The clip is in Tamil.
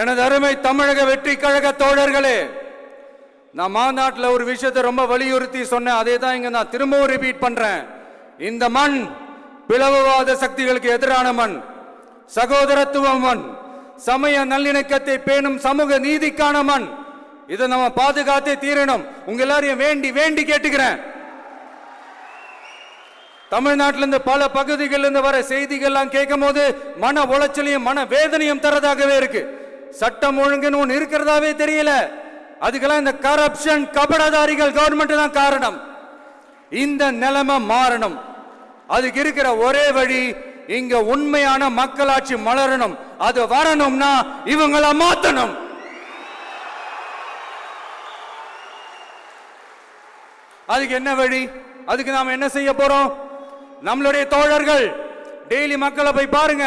எனது அருமை தமிழக வெற்றி கழக தோழர்களே நான் மாநாட்டில் ஒரு விஷயத்தை ரொம்ப வலியுறுத்தி சொன்னேன். அதே தான் இங்க நான் திரும்பவும் ரிப்பீட் பண்றேன். இந்த மண் பிளவுவாத சக்திகளுக்கு எதிரான மண் சகோதரத்துவ மண் சமய நல்லிணக்கத்தை பேணும் சமூக நீதிக்கான மண் இதை நம்ம பாதுகாத்தே தீரணும். உங்க எல்லாரையும் வேண்டி வேண்டி கேட்டுக்கிறேன். தமிழ்நாட்டிலிருந்து பல பகுதிகளில் இருந்து வர செய்திகள்லாம் கேட்கும் போது மன உளைச்சலையும் மன வேதனையும் தரதாகவே இருக்கு. சட்டம் ஒழுங்குன்னு ஒன்று இருக்கிறதாவே தெரியல. அதுக்கெல்லாம் இந்த கரப்ஷன் கபடதாரிகள் கவர்மெண்ட் தான் காரணம். இந்த நிலைமை மாறணும். அதுக்கு இருக்கிற ஒரே வழி இங்க உண்மையான மக்களாட்சி மலரணும். அது வரணும்னா இவங்கள மாத்தணும். அதுக்கு என்ன வழி? அதுக்கு நாம என்ன செய்ய போறோம்? நம்மளுடைய தோழர்கள் டெய்லி மக்களை போய் பாருங்க.